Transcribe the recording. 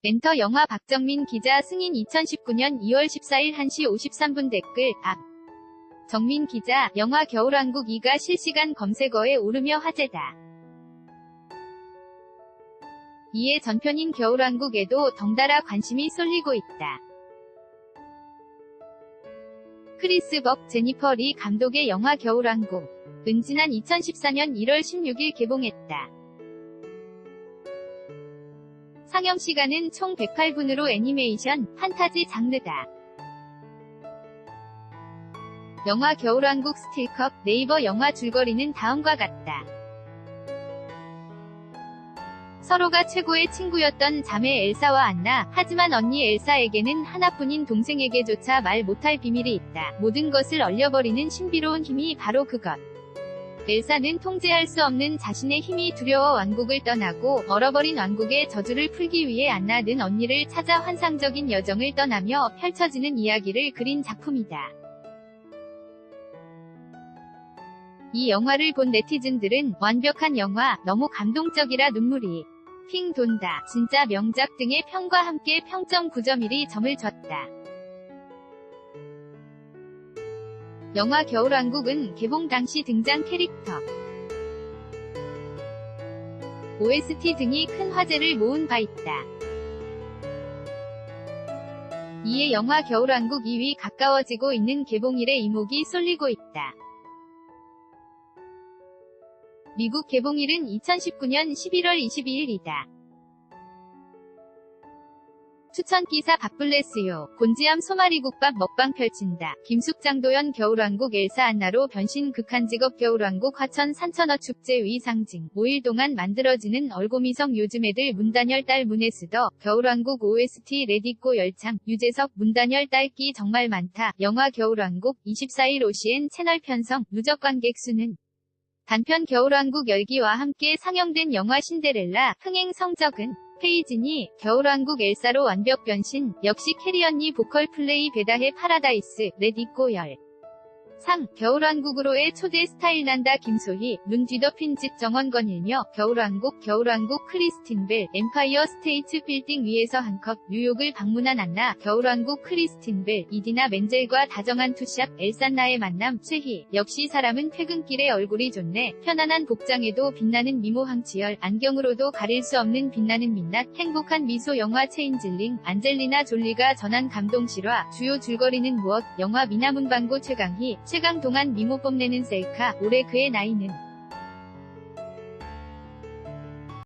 멘터 영화 박정민 기자 승인 2019년 2월 14일 1시 53분 댓글 앞 정민 기자 영화 겨울왕국 2가 실시간 검색어에 오르며 화제다. 이에 전편인 겨울왕국에도 덩달아 관심이 쏠리고 있다. 크리스 벅, 제니퍼 리 감독의 영화 겨울왕국 은 지난 2014년 1월 16일 개봉했다. 상영 시간은 총 108분으로 애니메이션, 판타지 장르다. 영화 겨울왕국 스틸컵 네이버 영화 줄거리는 다음과 같다. 서로가 최고의 친구였던 자매 엘사와 안나, 하지만 언니 엘사에게는 하나뿐인 동생에게조차 말 못할 비밀이 있다. 모든 것을 얼려버리는 신비로운 힘이 바로 그것. 엘사는 통제할 수 없는 자신의 힘이 두려워 왕국을 떠나고 얼어버린 왕국의 저주를 풀기 위해 안나는 언니를 찾아 환상적인 여정을 떠나며 펼쳐지는 이야기를 그린 작품이다. 이 영화를 본 네티즌들은 완벽한 영화, 너무 감동적이라 눈물이 핑 돈다, 진짜 명작 등의 평과 함께 평점 9.1이 점을 줬다. 영화 겨울왕국은 개봉 당시 등장 캐릭터, OST 등이 큰 화제를 모은 바 있다. 이에 영화 겨울왕국 2위 가까워지고 있는 개봉일에 이목이 쏠리고 있다. 미국 개봉일은 2019년 11월 22일이다. 추천 기사 밥블레스요. 곤지암 소마리국밥 먹방 펼친다. 김숙장도연 겨울왕국 엘사 안나로 변신 극한 직업 겨울왕국 화천 산천어 축제 위 상징. 5일 동안 만들어지는 얼고미성 요즘 애들 문단열 딸 문에스더 겨울왕국 OST 레디꼬 열창 유재석 문단열 딸기 정말 많다. 영화 겨울왕국 24일 OCN 채널 편성 누적 관객 수는 단편 겨울왕국 열기와 함께 상영된 영화 신데렐라 흥행 성적은 페이진이 겨울왕국 엘사로 완벽 변신 역시 캐리 언니 보컬 플레이 베다해 파라다이스 레디꼬 열 상 겨울왕국으로의 초대 스타일 난다 김소희 눈 뒤덮인 집 정원건일며 겨울왕국 겨울왕국 크리스틴 벨 엠파이어 스테이트 빌딩 위에서 한컵 뉴욕을 방문한 안나 겨울왕국 크리스틴 벨 이디나 멘젤과 다정한 투샵 엘산나의 만남 최희. 역시 사람은 퇴근길에 얼굴이 좋네. 편안한 복장에도 빛나는 미모 황치열. 안경으로도 가릴 수 없는 빛나는 민낯. 행복한 미소 영화 체인질링. 안젤리나 졸리가 전한 감동 실화. 주요 줄거리는 무엇? 영화 미나문방고 최강희 최강 동안 미모 뽐내는 셀카 올해 그의 나이는